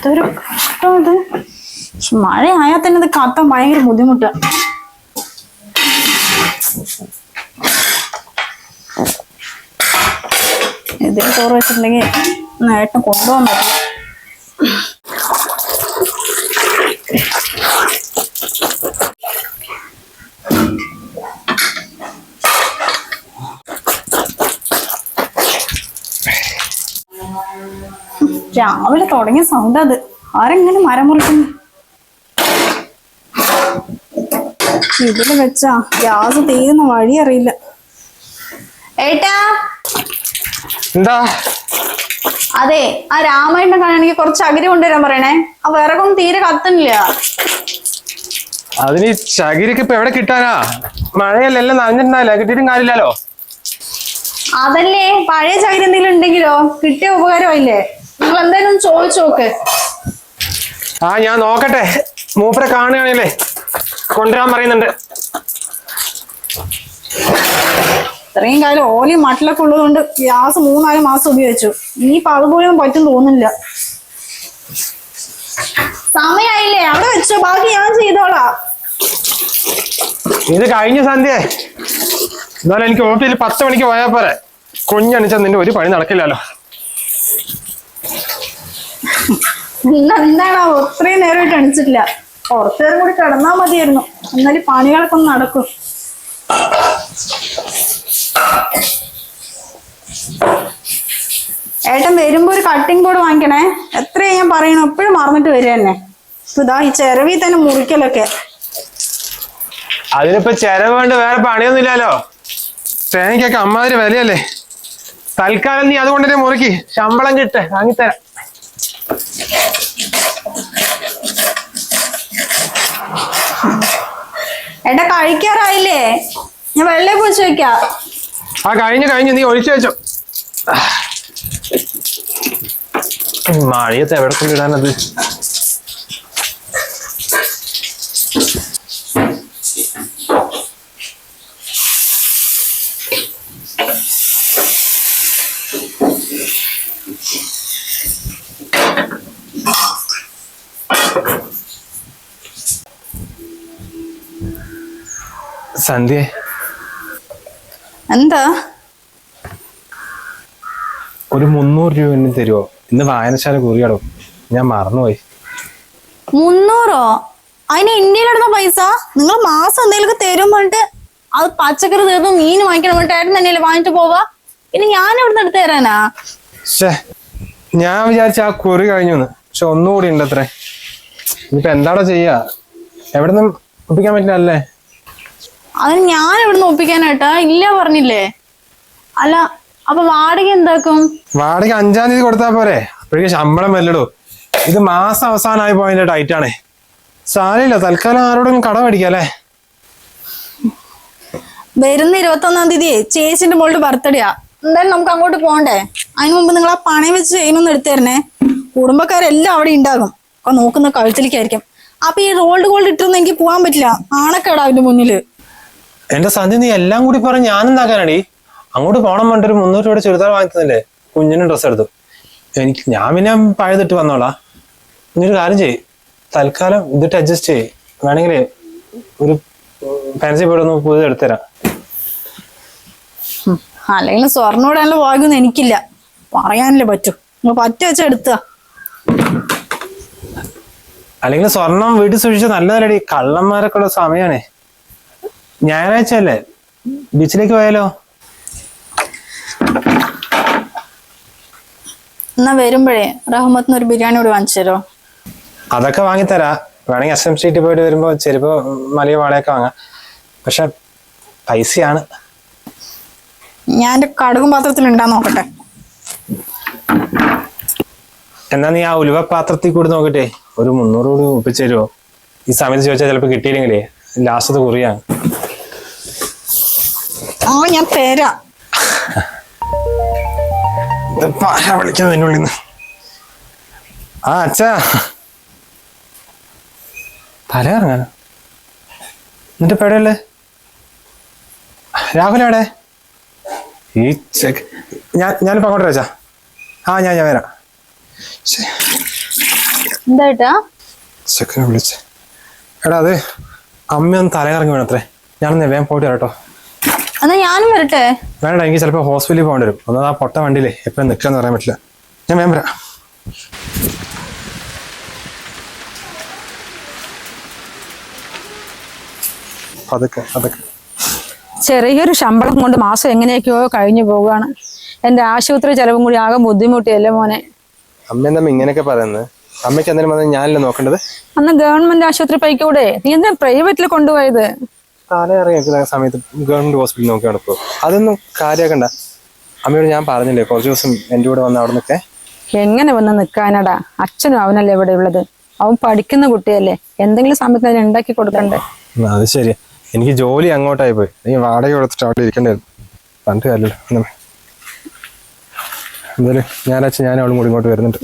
എന്തൊരു ഇത്. മഴ ആയാൽ തന്നെ ഇത് കത്താൻ ഭയങ്കര ബുദ്ധിമുട്ടാ. ഇതിൽ ചോറ് വെച്ചിട്ടുണ്ടെങ്കിൽ നേട്ടം കൊണ്ടുപോകാൻ പറ്റും രാവിലെ തുടങ്ങിയ സൗണ്ട് അത്. ആരെങ്ങനെ മരം മുറിക്കുന്നു? ഇതിൽ വെച്ചാ ഗ്യാസ് തീരുന്ന വഴി അറിയില്ല. ഏട്ടാ? എന്താ? അതെ ആ രാമായണ കാണാനെങ്കിൽ കുറച്ച് അകരി കൊണ്ടുവരാൻ പറയണേ. ആ വിറകൊന്നും തീരെ കത്തണില്ല അതിന് ചകിരിക്ക് ഇപ്പൊ എവിടെ കിട്ടാനാ? മഴയല്ലെല്ലാം നനഞ്ഞിട്ടുണ്ടാവില്ല? കിട്ടിയിട്ടും കാര്യമില്ലല്ലോ. അതല്ലേ പഴയ ചകിരി എന്തെങ്കിലും ഉണ്ടെങ്കിലോ? കിട്ടിയ ഉപകാരമായില്ലേ? നിങ്ങൾ എന്തായാലും ഒന്ന് ചോദിച്ചു നോക്ക്. ആ ഞാൻ നോക്കട്ടെ. മൂപ്പരെ കാണുകയാണല്ലേ കൊണ്ടുവരാൻ പറയുന്നുണ്ട്. ഇത്രയും കാലം ഓലയും മട്ടിലൊക്കെ ഉള്ളതുകൊണ്ട് ഗ്യാസ് മൂന്നാൽ മാസം ഉപയോഗിച്ചു. ഇനിയിപ്പോ അതുപോലും പറ്റും തോന്നില്ല സമയായില്ലേ? അവിടെ വെച്ചോ. ബാക്കി ഞാൻ ചെയ്തോളാം. ഇത് കഴിഞ്ഞ സന്ധ്യ. എന്നാലും എനിക്ക് ഓഫീസിൽ പത്ത് മണിക്ക് പോയാൽ പോരെ. കുഞ്ഞണിച്ച നിന്റെ ഒരു പണി നടക്കില്ലല്ലോ. ഇന്ന് എന്താണാവോ ഇത്രയും നേരമായിട്ട് അണിച്ചിട്ടില്ല കുറച്ചേരം കൂടി കിടന്നാ മതിയായിരുന്നു. എന്നാലും പണികളൊക്കെ ഒന്ന് നടക്കും. ഏട്ടൻ വരുമ്പോ ഒരു കട്ടിംഗ് ബോർഡ് വാങ്ങിക്കണേ. എത്രയാ ഞാൻ പറയണു? എപ്പോഴും മറന്നിട്ട് വരിക തന്നെ. ഇതാ ഈ ചെരവി തന്നെ മുറിക്കലൊക്കെ. അതിനിപ്പോ ചെലവ് കൊണ്ട് വേറെ പണിയൊന്നുമില്ലല്ലോ തേങ്ങയ്ക്കൊക്കെ അമ്മാതിരി വിലയല്ലേ? തൽക്കാലം നീ അതുകൊണ്ട് മുറുക്കി. ശമ്പളം കിട്ടേ വാങ്ങിത്തരാം. ഏട്ടാ കഴിക്കാറായില്ലേ? ഞാൻ വെള്ളം കുഴിച്ച് വെക്കാം ആ കഴിഞ്ഞു കഴിഞ്ഞു നീ ഒഴിച്ചു വെച്ചോ. മഴയത്ത് എവിടെ കൊണ്ടിടാനത്? സന്ധ്യ. എന്താ? ഒരു മുന്നൂറ് രൂപ എന്നെ തരുമോ ഇന്ന് വായനശാല കുറിയാടോ ഞാൻ മറന്നുപോയി. മുന്നൂറോ? അതിന് ഇന്ത്യയിലിടുന്ന പൈസ? നിങ്ങൾ മാസം എന്തെങ്കിലും തരും പറഞ്ഞിട്ട് അത് പച്ചക്കറി തീർന്നു മീൻ വാങ്ങിക്കണം പറഞ്ഞിട്ട് ഏട്ടൻ തന്നെയല്ലേ വാങ്ങിട്ട് പോവാ ഇനി ഞാൻ എവിടെ എടുത്ത് തരാനാ? ഷേ ഞാൻ വിചാരിച്ച ആ കുറി കഴിഞ്ഞു പക്ഷെ ഒന്നുകൂടി ഉണ്ട് അത്രേ ഇനിയിപ്പോ എന്താണോ ചെയ്യാ? എവിടെ നിന്നും ഒപ്പിക്കാൻ പറ്റില്ലല്ലേ അതിന് ഞാൻ എവിടുന്ന് ഒപ്പിക്കാനായിട്ടാ. ഇല്ല പറഞ്ഞില്ലേ? അല്ല അപ്പൊ വാടക എന്താക്കും? വാടക അഞ്ചാം തീയതി കൊടുത്താ പോരെ. അപ്പോഴേക്കും ശമ്പളം വല്ലടോ ഇത് മാസം അവസാനമായി പോയതിന്റെ ടൈറ്റ് ആണേ. സാരില്ല തൽക്കാലം ആരോടും കടം മേടിക്കാല്ലേ വരുന്ന ഇരുപത്തി ഒന്നാം തീയതി ചേച്ചിന്റെ മോളുടെ ബർത്ത്ഡേയാ. എന്തായാലും നമുക്ക് അങ്ങോട്ട് പോണ്ടേ അതിനു മുമ്പ് നിങ്ങൾ ആ പണയം വെച്ച് ചെയിനൊന്നും എടുത്തേരണേ കുടുംബക്കാരെല്ലാം അവിടെ ഉണ്ടാകും ഒക്കെ നോക്കുന്ന കഴുത്തിലേക്കായിരിക്കും. അപ്പൊ ഈ റോൾഡ് ഗോൾഡ് ഇട്ടൊന്നും എനിക്ക് പോവാൻ പറ്റില്ല. ആണക്കേടാ അവന്റെ മുന്നിൽ. എന്റെ സന്ധി നീ എല്ലാം കൂടി പറഞ്ഞ് ഞാനെന്താക്കാനടി അങ്ങോട്ട് പോണം വേണ്ട ഒരു മുന്നൂറ് രൂപയുടെ ചുരിദാർ വാങ്ങിക്കുന്നില്ലേ കുഞ്ഞിന് ഡ്രസ്സ് എടുത്തു. എനിക്ക് ഞാൻ പിന്നെ പഴയതിട്ട് വന്നോളാം. നീ ഒരു കാര്യം ചെയ്യ്. തൽക്കാലം ഇതിട്ട് അഡ്ജസ്റ്റ് ചെയ്യ്. വേണമെങ്കിൽ ഒരു ഫാൻസി പോയി ഒന്ന് പുതിയത് എടുത്തുതരാം. അല്ലെങ്കിൽ സ്വർണോടെ വാങ്ങുന്ന എനിക്കില്ല. പറയാനല്ലേ പറ്റൂ. പറ്റ വെച്ചാ എടുത്ത. അല്ലെങ്കിൽ സ്വർണം വീട്ടിൽ സൂക്ഷിച്ച നല്ലതല്ലടി. കള്ളന്മാരൊക്കെ ഉള്ള സമയമാണേ ഞായറാഴ്ച അല്ലേ ബീച്ചിലേക്ക് പോയാലോ? എന്നാ വരുമ്പോഴേ റഹ്മത്തിന് ഒരു ബിരിയാണി കൂടി വാങ്ങിച്ചു തരോ അതൊക്കെ വാങ്ങിത്തരാ. വേണമെങ്കിൽ എസ് എം സ്ട്രീറ്റിൽ പോയിട്ട് വരുമ്പോ ചെരുപ്പോ മലിയ വാടകയൊക്കെ വാങ്ങാം. പക്ഷെ പൈസയാണ്. ഞാൻ എന്റെ കടുകും പാത്രത്തിൽ ഉണ്ടാ നോക്കട്ടെ. എന്നാ നീ ആ ഉലുവ പാത്രത്തിൽ കൂടി നോക്കട്ടെ. ഒരു മുന്നൂറ് കൂടി ഒപ്പിച്ചു തരുമോ ഈ സമയത്ത് ചോദിച്ചാൽ ചിലപ്പോൾ കിട്ടിയില്ലെങ്കിലേ ലാസ്റ്റ് കുറിയാണ്. ആ ഞാൻ തരാം. വിളിക്കുന്നത് എന്നുള്ളിൽ നിന്ന്. ആ അച്ഛാ. തല ഇറങ്ങാനോ എന്നിട്ട് പേടയല്ലേ എവിടെയല്ലേ രാഹുൽ എവിടെ? ഈ ചെക്ക് ഞാൻ ഞാനിപ്പോ അങ്ങോട്ട് വെച്ചാ ആ ഞാൻ ഞാൻ വരാം. എന്തായിട്ടാ ചെക്കനെ വിളിച്ച്. എടാ അത് അമ്മയൊന്ന് തലകറങ്ങി വേണത്രേ ഞാനൊന്ന് വേഗം പോയിട്ട് വരാം കേട്ടോ. എന്നാ ഞാനും വരട്ടെ. വേണ്ട എനിക്ക് ചിലപ്പോൾ ഹോസ്പിറ്റലിൽ പോകേണ്ടി വരും. ഒന്നാ ആ പൊട്ട വണ്ടിയിലേ എപ്പോഴും നിൽക്കാന്ന് പറയാൻ പറ്റില്ല. ഞാൻ വേം വരാം. അതൊക്കെ അതൊക്കെ ചെറിയൊരു ശമ്പളം കൊണ്ട് മാസം എങ്ങനെയൊക്കെയോ കഴിഞ്ഞു പോവുകയാണ്. എന്റെ ആശുപത്രി ചെലവും കൂടി ആകെ ബുദ്ധിമുട്ടിയല്ലേ മോനെ? അമ്മ എന്താ ഇങ്ങനെയൊക്കെ പറയുന്നത്. അമ്മയ്ക്ക് എന്തെങ്കിലും വന്നാൽ ഞാനല്ലേ നോക്കേണ്ടത്? അന്ന് ഗവൺമെന്റ് ആശുപത്രി പൈക്കൂടെ? നീ എന്താ പ്രൈവറ്റിൽ കൊണ്ടുപോയത്? തല ഇറങ്ങിയ സമയത്ത് ഗവൺമെന്റ് ഹോസ്പിറ്റലിൽ നോക്കിയാണ് ഇപ്പോൾ. അതൊന്നും കാര്യമാക്കണ്ട. അമ്മയോട് ഞാൻ പറഞ്ഞില്ലേ കുറച്ച് ദിവസം എന്റെ കൂടെ വന്ന അവിടെ നിൽക്കേ എങ്ങനെ വന്ന് നിൽക്കാനടാ? അച്ഛനും അവനല്ലേ ഇവിടെ ഉള്ളത്. അവൻ പഠിക്കുന്ന കുട്ടിയല്ലേ. എന്തെങ്കിലും സമയത്ത് അതിന് ഉണ്ടാക്കി കൊടുക്കണ്ടേ? അത് ശരി. എനിക്ക് ജോലി അങ്ങോട്ടായി പോയി. നീ വാടക കൊടുത്തിട്ട് അവിടെ ഇരിക്കണ്ടായിരുന്നു പണ്ട് കാര്യമില്ല. എന്തായാലും ഞാൻ അവളും കൂടി ഇങ്ങോട്ട് വരുന്നുണ്ട്.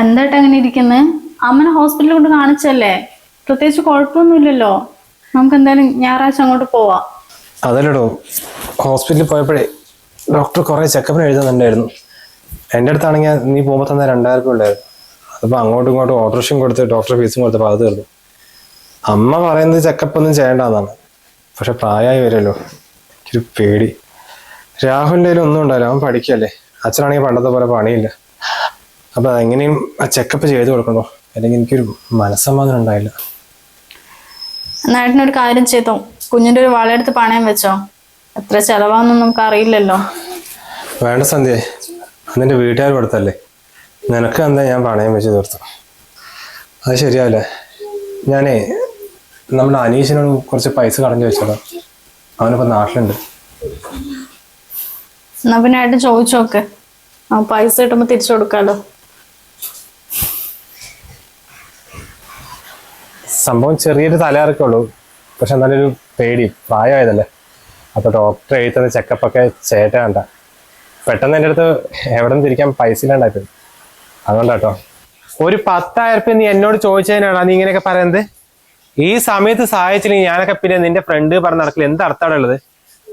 എന്തായിട്ട് അങ്ങനെ ഇരിക്കുന്നത് അമ്മനെ ഹോസ്പിറ്റലിൽ കൊണ്ട് കാണിച്ചല്ലേ? പ്രത്യേകിച്ച് കുഴപ്പമൊന്നുമില്ലല്ലോ. നമുക്ക് എന്തായാലും ഞായറാഴ്ച അങ്ങോട്ട് പോവാം. അതല്ലടോ ഹോസ്പിറ്റലിൽ പോയപ്പോഴേ ഡോക്ടർ കുറേ ചെക്കപ്പിന് എഴുതുന്നുണ്ടായിരുന്നു. എന്റെ അടുത്താണെങ്കിൽ നീ പോകുമ്പോൾ തന്നെ രണ്ടായിരം രൂപ ഉണ്ടായിരുന്നു. അതിപ്പോൾ അങ്ങോട്ടും ഇങ്ങോട്ടും ഓപ്പറേഷൻ കൊടുത്ത് ഡോക്ടർ ഫീസും കൊടുത്തപ്പോൾ അത് തീർന്നു. അമ്മ പറയുന്നത് ചെക്കപ്പ് ഒന്നും ചെയ്യേണ്ടതെന്നാണ് പക്ഷെ പ്രായമായി വരുമല്ലോ. ഒരു പേടി. രാഹുലിന്റെ ഒന്നും ഉണ്ടാവില്ല. അവൻ പഠിക്കല്ലേ. അച്ഛനാണെങ്കിൽ പണ്ടത്തെ പോലെ പണിയില്ല. അപ്പം അതെങ്ങനെയും ആ ചെക്കപ്പ് ചെയ്ത് കൊടുക്കണോ? അല്ലെങ്കിൽ എനിക്കൊരു മനസ്സമാധാനം ഉണ്ടായില്ല. നാട്ടിനൊരു കാര്യം ചെയ്തോ? കുഞ്ഞിന്റെ ഒരു വളയെടുത്ത് പണയം വെച്ചോ? എത്ര ചെലവാന്നും നമുക്ക് അറിയില്ലല്ലോ. വേണ്ട സന്ധ്യ അതെന്റെ വീട്ടുകാർ കൊടുത്തല്ലേ നിനക്ക് എന്താ ഞാൻ പണയം വെച്ച് തീർത്തു. അത് ശരിയാവില്ല. ഞാനേ നമ്മുടെ അനീഷിനോട് കുറച്ച് പൈസ കടഞ്ഞു വെച്ചല്ലോ അവനിപ്പോ നാട്ടിലുണ്ട്. എന്നാ പിന്നെ ആയിട്ട് ചോദിച്ചോക്ക്. ആ പൈസ കിട്ടുമ്പോ തിരിച്ചു കൊടുക്കാലോ. സംഭവം ചെറിയൊരു തലയിറക്കുള്ളൂ പക്ഷെ എന്നാലും ഒരു പേടി. പ്രായമായതല്ലേ? അപ്പോൾ ഡോക്ടർ എഴുതുന്ന ചെക്കപ്പൊക്കെ ചേട്ട കണ്ട. പെട്ടെന്ന് എന്റെ അടുത്ത് എവിടെ നിന്ന് തിരിക്കാൻ പൈസ ഇല്ലാണ്ടായിപ്പോയി അതുകൊണ്ടാട്ടോ. ഒരു പത്തായിരം റുപ്യ നീ എന്നോട് ചോദിച്ചതിനാണ്? നീ ഇങ്ങനെയൊക്കെ പറയുന്നത്? ഈ സമയത്ത് സഹായിച്ചില്ലെങ്കിൽ ഞാനൊക്കെ പിന്നെ നിന്റെ ഫ്രണ്ട് പറഞ്ഞ നടക്കില്ല എന്ത് അർത്ഥമാണ് ഉള്ളത്?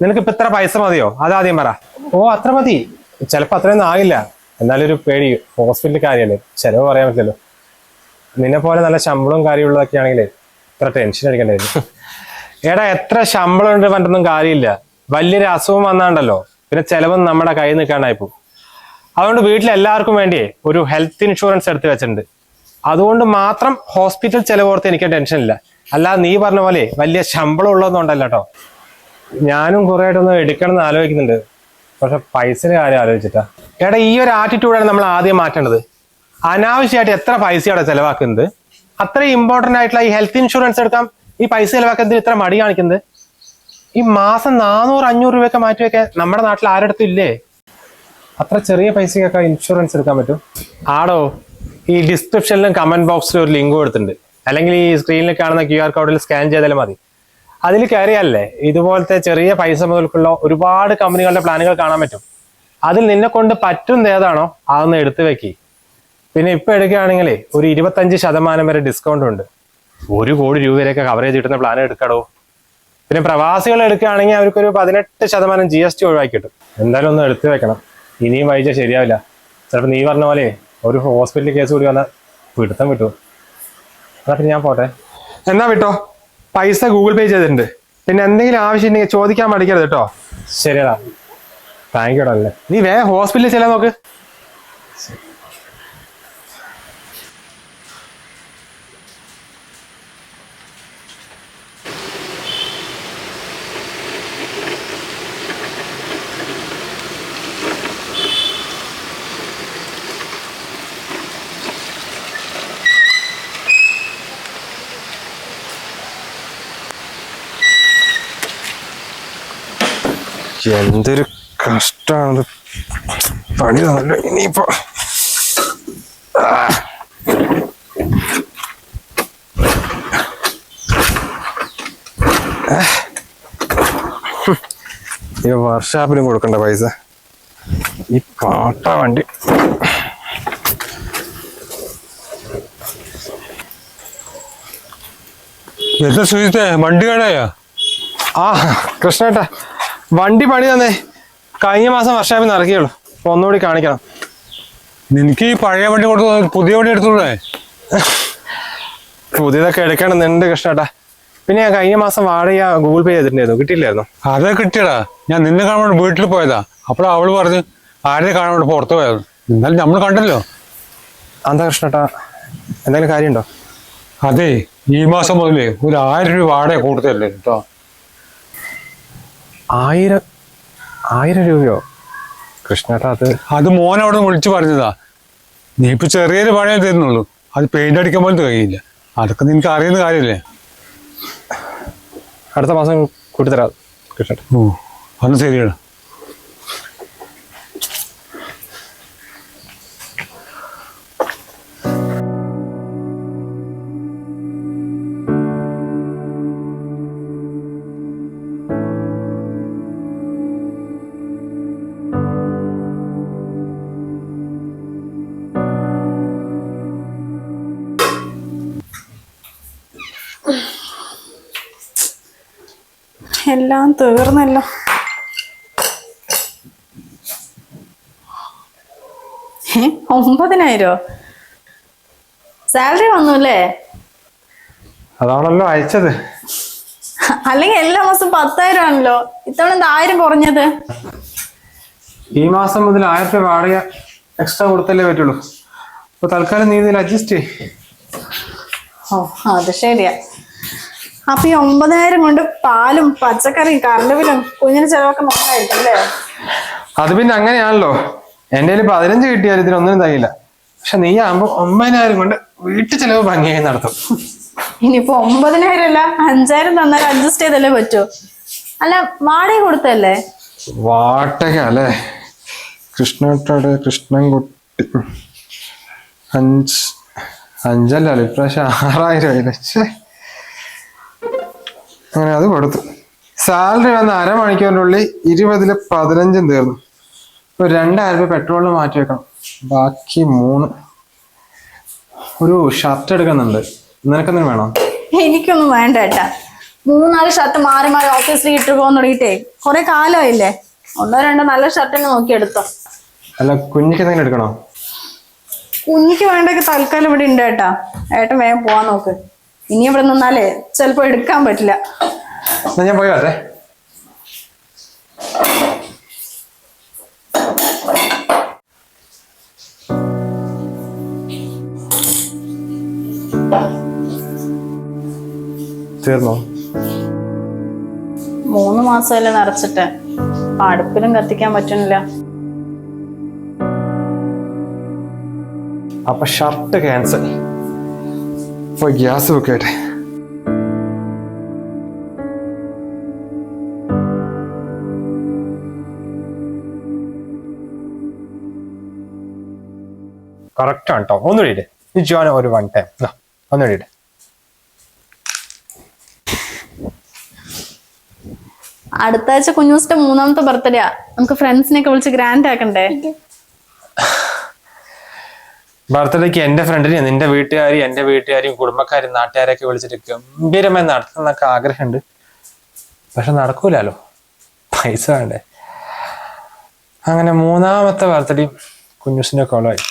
നിനക്ക് ഇപ്പൊ ഇത്ര പൈസ മതിയോ? അതാദ്യം പറ. ഓ അത്ര മതി. ചിലപ്പോൾ അത്രയൊന്നും ആകില്ല. എന്നാലൊരു ഒരു പേടി. ഹോസ്പിറ്റലിൽ കാര്യമല്ലേ ചിലവ് പറയാൻ പറ്റില്ലല്ലോ. നിന്നെ പോലെ നല്ല ശമ്പളവും കാര്യമുള്ളതൊക്കെ ആണെങ്കിൽ ഇത്ര ടെൻഷൻ അടിക്കണ്ടായിരുന്നു എടാ എത്ര ശമ്പളം ഉണ്ട് പറഞ്ഞൊന്നും കാര്യമില്ല. വലിയൊരു അസുഖം വന്നാണ്ടല്ലോ. പിന്നെ ചെലവും നമ്മുടെ കയ്യിൽ നിൽക്കാണ്ടായിപ്പോ. അതുകൊണ്ട് വീട്ടിൽ എല്ലാവർക്കും വേണ്ടിയേ ഒരു ഹെൽത്ത് ഇൻഷുറൻസ് എടുത്ത് വെച്ചിട്ടുണ്ട്. അതുകൊണ്ട് മാത്രം ഹോസ്പിറ്റൽ ചെലവോർത്ത് എനിക്ക് ഇല്ല. അല്ലാതെ നീ പറഞ്ഞ പോലെ വലിയ ശമ്പളം ഉള്ളതൊന്നുണ്ടല്ലോ കേട്ടോ ഞാനും കുറെ ആയിട്ടൊന്നും എടുക്കണം എന്ന് ആലോചിക്കുന്നുണ്ട്. പക്ഷെ പൈസയുടെ കാര്യം ആലോചിച്ചിട്ടാ. എടാ ഈ ഒരു ആറ്റിറ്റ്യൂഡാണ് നമ്മൾ ആദ്യം മാറ്റേണ്ടത്. അനാവശ്യമായിട്ട് എത്ര പൈസ അവിടെ ചെലവാക്കുന്നത് അത്ര ഇമ്പോർട്ടന്റ് ആയിട്ടുള്ള ഈ ഹെൽത്ത് ഇൻഷുറൻസ് എടുക്കാം. ഈ പൈസ ചെലവാക്കുന്നതിന് ഇത്ര മടി കാണിക്കുന്നത്? ഈ മാസം നാനൂറ് അഞ്ഞൂറ് രൂപയൊക്കെ മാറ്റി വെക്കാൻ നമ്മുടെ നാട്ടിൽ ആരടുത്തും ഇല്ലേ? അത്ര ചെറിയ പൈസക്കൊക്കെ ഇൻഷുറൻസ് എടുക്കാൻ പറ്റും. ആടോ ഈ ഡിസ്ക്രിപ്ഷനിലും കമന്റ് ബോക്സിലും ഒരു ലിങ്ക് കൊടുത്തിട്ടുണ്ട്. അല്ലെങ്കിൽ ഈ സ്ക്രീനിൽ കാണുന്ന ക്യു ആർ കോഡിൽ സ്കാൻ ചെയ്താലും മതി. അതിൽ കയറിയല്ലേ ഇതുപോലത്തെ ചെറിയ പൈസ മുതൽക്കുള്ള ഒരുപാട് കമ്പനികളുടെ പ്ലാനുകൾ കാണാൻ പറ്റും. അതിൽ നിന്നെ കൊണ്ട് പറ്റുന്ന ഏതാണോ അതൊന്ന് എടുത്തു വെക്കി. പിന്നെ ഇപ്പൊ എടുക്കുകയാണെങ്കിലേ ഒരു ഇരുപത്തഞ്ച് ശതമാനം വരെ ഡിസ്കൗണ്ട് ഉണ്ട്. ഒരു കോടി രൂപ വരെയൊക്കെ കവറേജ് കിട്ടുന്ന പ്ലാൻ എടുക്കടോ? പിന്നെ പ്രവാസികൾ എടുക്കുകയാണെങ്കിൽ അവർക്കൊരു പതിനെട്ട് ശതമാനം ജി എസ് ടി ഒഴിവാക്കി കിട്ടും. എന്തായാലും ഒന്ന് എടുത്തു വെക്കണം. ഇനിയും വൈകിച്ചാൽ ശരിയാവില്ല. ചിലപ്പോൾ നീ പറഞ്ഞ പോലെ ഒരു ഹോസ്പിറ്റലിൽ കേസ് കൂടി വന്നാൽ പിടുത്തം വിട്ടു എന്നാ പിന്നെ ഞാൻ പോട്ടെ. എന്നാ വിട്ടോ? പൈസ ഗൂഗിൾ പേ ചെയ്തിട്ടുണ്ട്. പിന്നെ എന്തെങ്കിലും ആവശ്യം ഉണ്ടെങ്കിൽ ചോദിക്കാൻ മടിക്കരുത് കേട്ടോ. ശരിയടാ. താങ്ക് യു അല്ലേ. നീ വേ ഹോസ്പിറ്റലിൽ ചെല്ലാൻ നോക്ക്. എന്തൊരു കഷ്ടമാണ് പണി തന്നല്ലോ ഇനിയിപ്പോ. ഈ വർഷാപ്പിലും കൊടുക്കണ്ട പൈസ. ഈ പാട്ട വണ്ടി. എന്താ സുജിത്തെ? വണ്ടി കടയാ? ആ കൃഷ്ണേട്ടാ. വണ്ടി പണി തന്നേ. കഴിഞ്ഞ മാസം വർഷാപ്പിൽ ഇറക്കിയുള്ളൂ അപ്പൊ ഒന്നുകൂടി കാണിക്കണം. നിനക്ക് ഈ പഴയ വണ്ടി കൊടുത്തു പുതിയ വണ്ടി എടുത്തൂടെ പുതിയതൊക്കെ എടുക്കണമെന്നുണ്ട് കൃഷ്ണേട്ടാ. പിന്നെ ഞാൻ കഴിഞ്ഞ മാസം വാടക ഗൂഗിൾ പേ ചെയ്തിട്ടുണ്ടായിരുന്നു. കിട്ടിയില്ലായിരുന്നു. അതെ കിട്ടിയടാ. ഞാൻ നിന്നെ കാണാൻ വീട്ടിൽ പോയതാ. അപ്പോൾ അവൾ പറഞ്ഞു ആരെ കാണാൻ പുറത്ത് പോയത്. എന്നാലും നമ്മൾ കണ്ടല്ലോ. എന്താ കൃഷ്ണേട്ടാ? എന്തെങ്കിലും കാര്യമുണ്ടോ? അതെ ഈ മാസം മുതലേ ഒരു ആയിരം രൂപ വാടക കൂടുതലല്ലേ കേട്ടോ. ആയിരം ആയിരം രൂപയോ? കൃഷ്ണേട്ടാ അത് അത് മോൻ അവിടെ നിന്ന് വിളിച്ചു പറഞ്ഞതാ. നീ ഇപ്പൊ ചെറിയൊരു പഴയ തരുന്നുള്ളൂ. അത് പെയിന്റ് അടിക്കാൻ പോലും കഴിയില്ല അതൊക്കെ നിനക്ക് അറിയുന്ന കാര്യമല്ലേ അടുത്ത മാസം കൂട്ടിത്തരാം കൃഷ്ണേട്ടാ. ഓ അന്ന് ശരിയാണ് എല്ലാം തീർന്നല്ലോ. ഒമ്പതിനായിരോ? സാലറി വന്നൂല്ലേ? അതാണല്ലോ അയച്ചത്. അല്ലെങ്കിൽ എല്ലാ മാസം പത്തായിരം ആണല്ലോ ഇത്തവണ എന്താ ആയിരം കുറഞ്ഞത്? ഈ മാസം മുതൽ ആയിരം രൂപ വാടക എക്സ്ട്രാ കൊടുത്തല്ലേ പറ്റുള്ളൂ. അപ്പൊ തൽക്കാലം നീ ഇതിൽ അഡ്ജസ്റ്റ് ചെയ് ഓ അത് ശരിയാ. അപ്പൊ ഈ ഒമ്പതിനായിരം കൊണ്ട് പാലും പച്ചക്കറിയും കറണ്ട് ബില്ലും കുഞ്ഞിന് ചെലവൊക്കെ നോക്കായിരിക്കും അല്ലേ? അത് പിന്നെ അങ്ങനെയാണല്ലോ. എന്റെ കയ്യിൽ പതിനഞ്ച് കിട്ടിയാൽ ഇതിനൊന്നിനും തയ്യില്ല. പക്ഷെ നീ ആകുമ്പോ ഒമ്പതിനായിരം കൊണ്ട് വീട്ടു ചെലവ് ഭംഗിയായി നടത്തും. ഇനിയിപ്പോ ഒമ്പതിനായിരം അല്ല അഞ്ചായിരം തന്നാൽ അഡ്ജസ്റ്റ് ചെയ്തല്ലേ പറ്റൂ? അല്ല വാടക കൊടുത്തല്ലേ? വാട്ടക അല്ലേ? കൃഷ്ണട്ടോട് കൃഷ്ണൻകുട്ടി അഞ്ച് അഞ്ചല്ല ഇപ്രാവശ്യം ആറായിരം ആയില്ലേ. അങ്ങനെ അത് കൊടുത്തു. സാലറി വന്ന അരമണിക്കൂറിനുള്ളിൽ ഇരുപതിൽ പതിനഞ്ചും തീർന്നു. ഒരു രണ്ടായിരം രൂപ പെട്രോളിന് മാറ്റി വെക്കണം. ബാക്കി മൂന്ന്. ഒരു ഷർട്ട് എടുക്കുന്നുണ്ട്. നിനക്കെന്തിനും വേണോ? എനിക്കൊന്നും വേണ്ട ഏട്ടാ. മൂന്നാൽ ഷർട്ട് മാറി മാറി ഓഫീസിൽ ഇട്ട് പോകാൻ തുടങ്ങിയിട്ടേ. കുറെ കാലമായില്ലേ? ഒന്നോ രണ്ടോ നല്ല ഷർട്ടിന് നോക്കി എടുത്തോ. അല്ല കുഞ്ഞിക്ക് എന്തെങ്കിലും എടുക്കണോ? കുഞ്ഞിക്ക് വേണ്ടൊക്കെ തൽക്കാലം ഇവിടെ ഉണ്ട് ഏട്ടാ. ഏട്ടൻ വേഗം പോവാൻ നോക്ക്. ഇനി ഇവിടെ നിന്നാലേ ചിലപ്പോ എടുക്കാൻ പറ്റില്ല. ഞാൻ പോയി വരട്ടെ. തീർന്നോ? മൂന്ന് മാസമല്ലേ നിറച്ചിട്ട്. അടുപ്പിലും കത്തിക്കാൻ പറ്റുന്നില്ല. അപ്പൊ ഷർട്ട് ക്യാൻസൽ ഇപ്പൊ ഗ്യാസ് ബുക്ക് ചെയ്യട്ടെ കറക്റ്റ് ആണ് കേട്ടോ ഒന്നുകൂടി ഇട്. ഈ ജോന ഒരു വൺ ടൈം ഒന്നുകൂടി ഇട്. അടുത്ത ആഴ്ച കുഞ്ഞൂസിന്റെ മൂന്നാമത്തെ ബർത്ത്ഡേ നമുക്ക് ഫ്രണ്ട്സിനെയൊക്കെ വിളിച്ച് ഗ്രാൻഡ് ആക്കണ്ടേ? ബർത്ത്ഡേക്ക് എന്റെ ഫ്രണ്ടിനെയും നിന്റെ വീട്ടുകാരും എന്റെ വീട്ടുകാരെയും കുടുംബക്കാരും നാട്ടുകാരെയൊക്കെ വിളിച്ചിട്ട് ഗംഭീരമായി നടത്തുന്നൊക്കെ ആഗ്രഹമുണ്ട്. പക്ഷെ നടക്കൂലല്ലോ പൈസ വേണ്ടേ? അങ്ങനെ മൂന്നാമത്തെ ബർത്ത്ഡേയും കുഞ്ഞുസിന്റെ കൊളമായി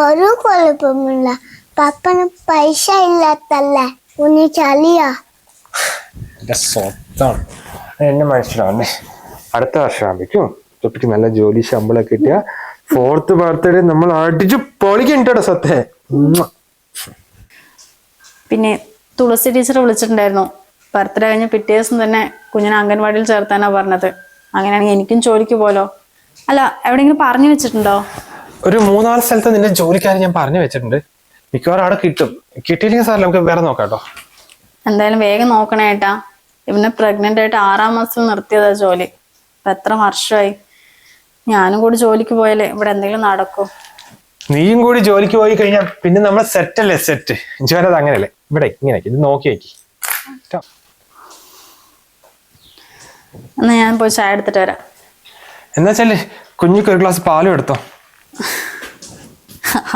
ഒരു കുഴപ്പമില്ല പപ്പന് പൈസ ഇല്ലാത്തല്ലേ? കുഞ്ഞു ചളിയാ. എന്റെ സ്വത്താണ്. എന്നെ മനസ്സിലാവണ്ടേ അടുത്ത വർഷം ആകുമ്പോഴേക്കും തൊപ്പിക്ക് നല്ല ജോലി ശമ്പളം കിട്ടിയ ഫോർത്ത് ബർത്ത്ഡേ നമ്മൾ അടിച്ചു പൊളിക്കണ്ടോ സ്വത്തെ പിന്നെ തുളസി ടീച്ചർ വിളിച്ചിട്ടുണ്ടായിരുന്നു. ബർത്ത്ഡേ കഴിഞ്ഞ് പിറ്റേ ദിവസം തന്നെ കുഞ്ഞിനെ അംഗൻവാടിയിൽ ചേർത്താനാ പറഞ്ഞത്. അങ്ങനെയാണെങ്കിൽ എനിക്കും ജോലിക്ക് പോലോ അല്ല എവിടെയെങ്കിലും പറഞ്ഞു വെച്ചിട്ടുണ്ടോ? ഒരു മൂന്നാൽ സ്ഥലത്ത് നിന്റെ ജോലിക്കാരെ ഞാൻ പറഞ്ഞു വെച്ചിട്ടുണ്ട്. മിക്കവാറും അവിടെ കിട്ടും. കിട്ടിയില്ലെങ്കിൽ സാർ നമുക്ക് വേറെ നോക്കാം കേട്ടോ. എന്തായാലും വേഗം നോക്കണേ ഏട്ടാ. ഇവനെ പ്രഗ്നന്റ് ആയിട്ട് ആറാം മാസത്തിൽ നിർത്തിയതാ ജോലി. എത്ര വർഷമായി? ഞാനും കൂടി ജോലിക്ക് പോയാലേ ഇവിടെ എന്തെങ്കിലും നടക്കൂ. നീയും കൂടി ജോലിക്ക് പോയി കഴിഞ്ഞാൽ പിന്നെ നമ്മൾ സെറ്റ് അല്ലേ സെറ്റ് ജോലത് അങ്ങനെയല്ലേ? ഇവിടെ ഇങ്ങനെ ഇത് നോക്കി വെക്കി. എന്നാ ഞാൻ പോയി ചായ എടുത്തിട്ട് വരാം. എന്നാ വെച്ചാൽ കുഞ്ഞിക്ക് ഒരു ഗ്ലാസ് പാലും എടുത്തോ?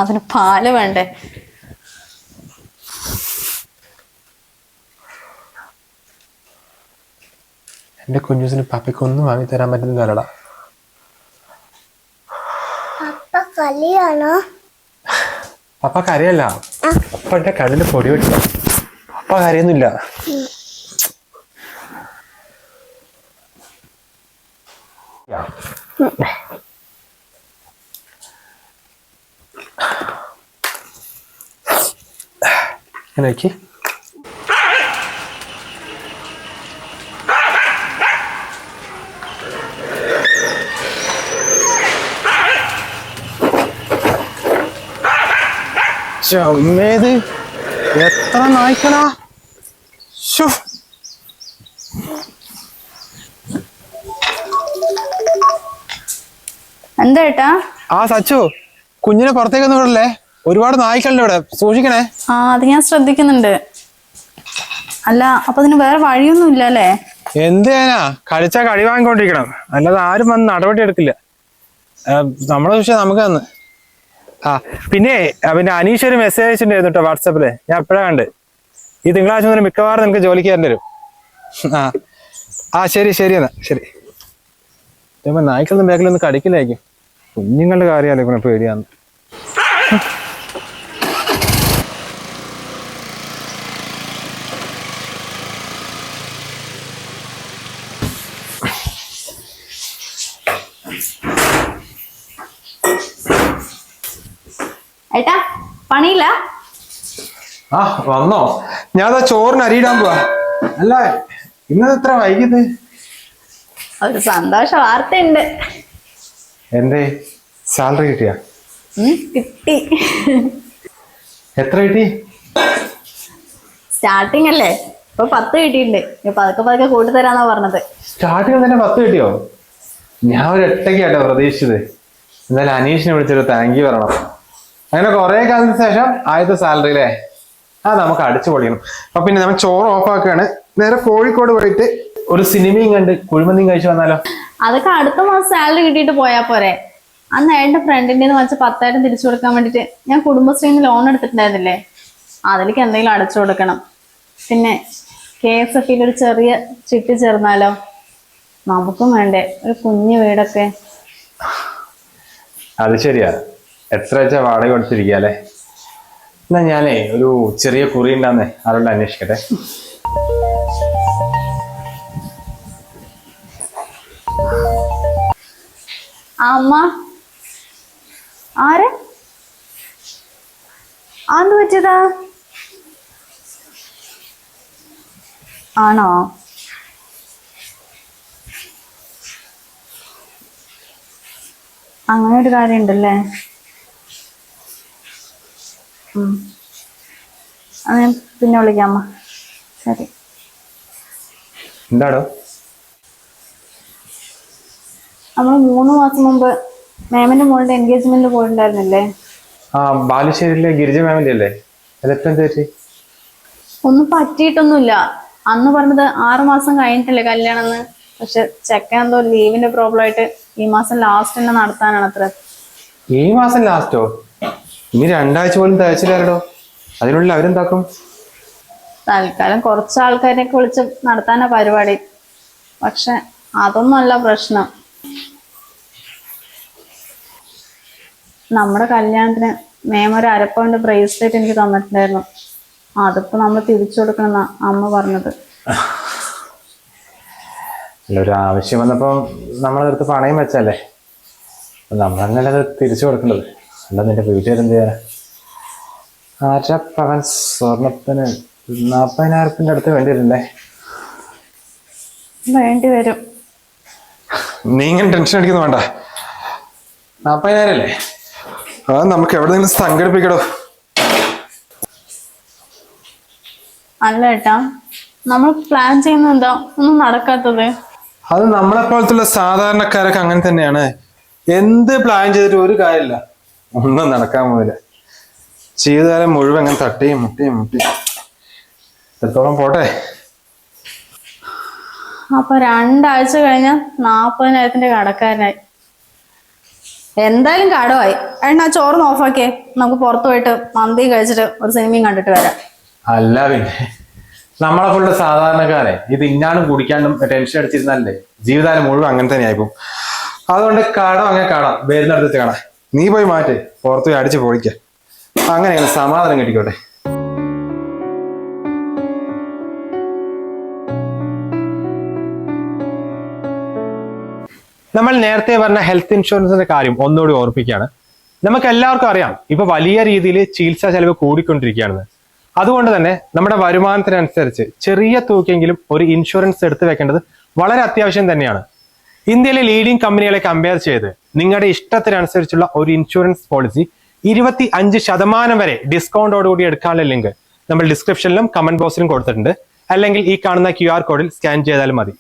അതിന് പാൽ വേണ്ടേ? എന്റെ കുഞ്ഞൂസിന് പപ്പയ്ക്ക് ഒന്നും വാങ്ങി തരാൻ പറ്റുന്നില്ലടാ പപ്പ കളിയാണോ പപ്പ കരയല്ല. പപ്പ എന്റെ കണ്ണിന് പൊടി വെച്ചു. പപ്പ കരയൊന്നുമില്ല നോക്കി ചമ്മേത് എത്ര നായ്ക്കണാ ശ്ശോ. എന്താ ഏട്ടാ? ആ സച്ചു കുഞ്ഞിനെ പുറത്തേക്കൊന്നും വിടല്ലേ? ഒരുപാട് നായ്ക്കളുണ്ട് ഇവിടെ. സൂക്ഷിക്കണേ. ആ അത് ഞാൻ ശ്രദ്ധിക്കുന്നുണ്ട്. അല്ല അപ്പൊ അതിന് വേറെ വഴിയൊന്നും ഇല്ല അല്ലേ എന്ത് ചെയ്യാനാ? കഴിച്ചാ കഴിവാങ്ങിക്കൊണ്ടിരിക്കണം അല്ലാതെ ആരും വന്ന് നടപടി എടുക്കില്ല. നമ്മളെ വിഷയം നമുക്ക് തന്ന്. ആ പിന്നെ പിന്നെ അനീഷ് ഒരു മെസ്സേജ് അയച്ചിട്ടുണ്ടായിരുന്നു കേട്ടോ വാട്സാപ്പിൽ. ഞാൻ എപ്പോഴാ കണ്ട്. ഈ തിങ്കളാഴ്ച മുതൽ മിക്കവാറും നിനക്ക് ജോലിക്ക് തരേണ്ടി വരും. ആ. ആ ശരി ശരി എന്നാ ശരി. ഇപ്പൊ നായ്ക്കളൊന്നും ബാക്കിലൊന്നും കടിക്കില്ലായിരിക്കും. കുഞ്ഞുങ്ങളുടെ കാര്യമല്ലേ പേടിയാന്ന് ഏട്ടാ പണിയില്ല. ആ വന്നോ. ഞാൻ ചോറിന് അരിയിടാൻ പോവാ. അല്ല ഇന്നത് എത്ര വൈകിയത്? ഒരു സന്തോഷ വാർത്തയുണ്ട്. എന്തേ? സാലറി കിട്ടിയാ? കിട്ടി. എത്ര കിട്ടി? സ്റ്റാർട്ടിങ് അല്ലേ? ഇപ്പൊ പത്ത് കിട്ടിയിട്ടുണ്ട്. ഇനി പതുക്കെ പതുക്കെ കൂട്ടി തരാന്നാ പറഞ്ഞത്. സ്റ്റാർട്ടിങ് തന്നെ പത്ത് കിട്ടിയോ? ഞാൻ ഒരു എട്ടൊക്കെയാട്ടോ പ്രതീക്ഷിച്ചത്. എന്തായാലും അനീഷിനെ വിളിച്ചൊരു താങ്ക് യു പറയണം. അങ്ങനെ കുറെ കാലത്തിന് ശേഷം ആദ്യത്തെ സാലറി അല്ലേ ആ നമുക്ക് അടിച്ചു പൊളിക്കണം അപ്പൊ പിന്നെ നമ്മൾ ചോറ് ഓഫ് ആക്കുകയാണ്. നേരെ കോഴിക്കോട് പോയിട്ട് ഒരു സിനിമയും കണ്ട് കുഴിമന്തിയും കഴിച്ചു വന്നാലോ? അതൊക്കെ അടുത്ത മാസം സാലറി കിട്ടിയിട്ട് പോയാ പോരെ. അന്ന് എന്റെ ഫ്രണ്ടിന്റെ വെച്ച് പത്തായിരം തിരിച്ചു കൊടുക്കാൻ വേണ്ടിട്ട് ഞാൻ കുടുംബശ്രീന്ന് ലോൺ എടുത്തിട്ടുണ്ടായിരുന്നില്ലേ? അതിലേക്ക് എന്തെങ്കിലും അടച്ചു കൊടുക്കണം. പിന്നെ കെ എസ് എഫിൽ ഒരു ചെറിയ ചിട്ടി ചേർന്നാലോ? നമുക്കും വേണ്ടേ. ഒരു കുഞ്ഞു വീടൊക്കെ. അത് ശരിയാ. എത്ര വെച്ചാ വാടക കൊടുത്തിരിക്കുക അല്ലേ? എന്നാ ഞാനേ ഒരു ചെറിയ കുറി ഉണ്ടാന്നേ ആരോട് അന്വേഷിക്കട്ടെ. അമ്മ. ആരെ? ആന്ന് പറ്റിയതാ? ആണോ? അങ്ങനെ ഒരു കാര്യം ഉണ്ടല്ലേ പിന്നെ വിളിക്കാം അമ്മ. ശരി. എന്താടോ? നമ്മൾ മൂന്ന് മാസം മുമ്പ് മാമിന്റെ മോളുടെ എൻഗേജ്മെന്റ് പോയിട്ടുണ്ടായിരുന്നില്ലേ? ആ ബാലുശ്ശേരിയിലെ ഗിരിജ മാമിന്റെ അല്ലേ? അതിലെപ്പം എന്ത് പറ്റി? ഒന്നും പറ്റിയിട്ടൊന്നുമില്ല. അന്ന് പറഞ്ഞത് ആറു മാസം കഴിഞ്ഞിട്ടല്ലേ കല്യാണം എന്ന്. പക്ഷെ ചെക്കൻ എന്തോ ലീവിന്റെ പ്രോബ്ലം ആയിട്ട് ഈ മാസം ലാസ്റ്റ് തന്നെ നടത്താനാണ് അത്ര. ഈ മാസം ലാസ്റ്റോ ഇനി രണ്ടാഴ്ച പോലും തയ്ച്ചില്ലാരടോ അതിനുള്ളിൽ അവരെന്താക്കും? തൽക്കാലം കുറച്ച് ആൾക്കാരെയൊക്കെ വിളിച്ച് നടത്താനാ പരിപാടി. പക്ഷെ അതൊന്നുമല്ല പ്രശ്നം. നമ്മുടെ കല്യാണത്തിന് മേമ ഒരു അരപ്പൗണ്ട് ബ്രേസ്ലെറ്റ് എനിക്ക് തന്നിട്ടുണ്ടായിരുന്നു. അതിപ്പോ നമ്മൾ തിരിച്ചു കൊടുക്കണമെന്നാ അമ്മ പറഞ്ഞത്. അല്ല ഒരു ആവശ്യം വന്നപ്പോൾ നമ്മളെടുത്ത് പണയം വെച്ചല്ലേ? നമ്മളങ്ങനെ അത് തിരിച്ചു കൊടുക്കേണ്ടത്? അല്ല നിന്റെ വീട്ടുകാരെന്ത് ചെയ്യാനാ അര പവൻ സ്വർണത്തിന് നാപ്പതിനായിരത്തിന്റെ അടുത്ത് വേണ്ടി വരില്ലേ വേണ്ടി വരും നീ ഇങ്ങനെ ടെൻഷൻ അടിക്കുന്നു വേണ്ട. നാൽപ്പതിനായിരം അല്ലേ അത് നമുക്ക് എവിടെയെങ്കിലും സംഘടിപ്പിക്കടോ. അല്ല ഏട്ടാ നമ്മൾ പ്ലാൻ ചെയ്യുന്നത് എന്താ? ഒന്നും നടക്കാത്തത്. അത് നമ്മളെ പോലത്തുള്ള സാധാരണക്കാരൊക്കെ അങ്ങനെ തന്നെയാണ്. എന്ത് പ്ലാൻ ചെയ്തിട്ട് ഒരു കാര്യമില്ല. ഒന്നും നടക്കാൻ പോവില്ല. ജീവിതകാലം മുഴുവൻ അങ്ങനെ തട്ടിയും മുട്ടിയും മുട്ടിയും. എത്രത്തോളം പോട്ടെ? അപ്പൊ രണ്ടാഴ്ച കഴിഞ്ഞ നാപ്പതിനായിരത്തിന്റെ കടക്കാരനായി. എന്തായാലും കടമായി. എണ്ണ ആ ചോറ് ഓഫാക്കിയേ. നമുക്ക് പുറത്തു പോയിട്ട് മന്തി കഴിച്ചിട്ട് ഒരു സിനിമയും കണ്ടിട്ട് വരാം. അല്ല പിന്നെ. നമ്മളെ പോലുള്ള സാധാരണക്കാരെ ഇത് ഇന്നാനും കുടിക്കാണ്ടും ടെൻഷൻ അടിച്ചിരുന്നല്ലേ ജീവിതകാലം മുഴുവൻ അങ്ങനെ തന്നെ ആയിപ്പോ അതുകൊണ്ട് കടം അങ്ങനെ കാണാം. വരുന്നിടത്ത് കാണാം. നീ പോയി മാറ്റേ. പുറത്ത് പോയി അടിച്ച് പൊളിക്ക. അങ്ങനെയാണ് സമാധാനം കിട്ടിക്കോട്ടെ. നമ്മൾ നേരത്തെ പറഞ്ഞ ഹെൽത്ത് ഇൻഷുറൻസിന്റെ കാര്യം ഒന്നുകൂടി ഓർപ്പിക്കുകയാണ്. നമുക്ക് എല്ലാവർക്കും അറിയാം ഇപ്പൊ വലിയ രീതിയിൽ ചികിത്സാ ചെലവ് കൂടിക്കൊണ്ടിരിക്കുകയാണെന്ന്. അതുകൊണ്ട് തന്നെ നമ്മുടെ വരുമാനത്തിനനുസരിച്ച് ചെറിയ തുകയെങ്കിലും ഒരു ഇൻഷുറൻസ് എടുത്തു വെക്കേണ്ടത് വളരെ അത്യാവശ്യം തന്നെയാണ്. ഇന്ത്യയിലെ ലീഡിംഗ് കമ്പനികളെ കമ്പയർ ചെയ്ത് നിങ്ങളുടെ ഇഷ്ടത്തിനനുസരിച്ചുള്ള ഒരു ഇൻഷുറൻസ് പോളിസി ഇരുപത്തി അഞ്ച് ശതമാനം വരെ ഡിസ്കൗണ്ടോടുകൂടി എടുക്കാനുള്ള ലിങ്ക് നമ്മൾ ഡിസ്ക്രിപ്ഷനിലും കമന്റ് ബോക്സിലും കൊടുത്തിട്ടുണ്ട്. അല്ലെങ്കിൽ ഈ കാണുന്ന ക്യു ആർ കോഡിൽ സ്കാൻ ചെയ്താലും മതി.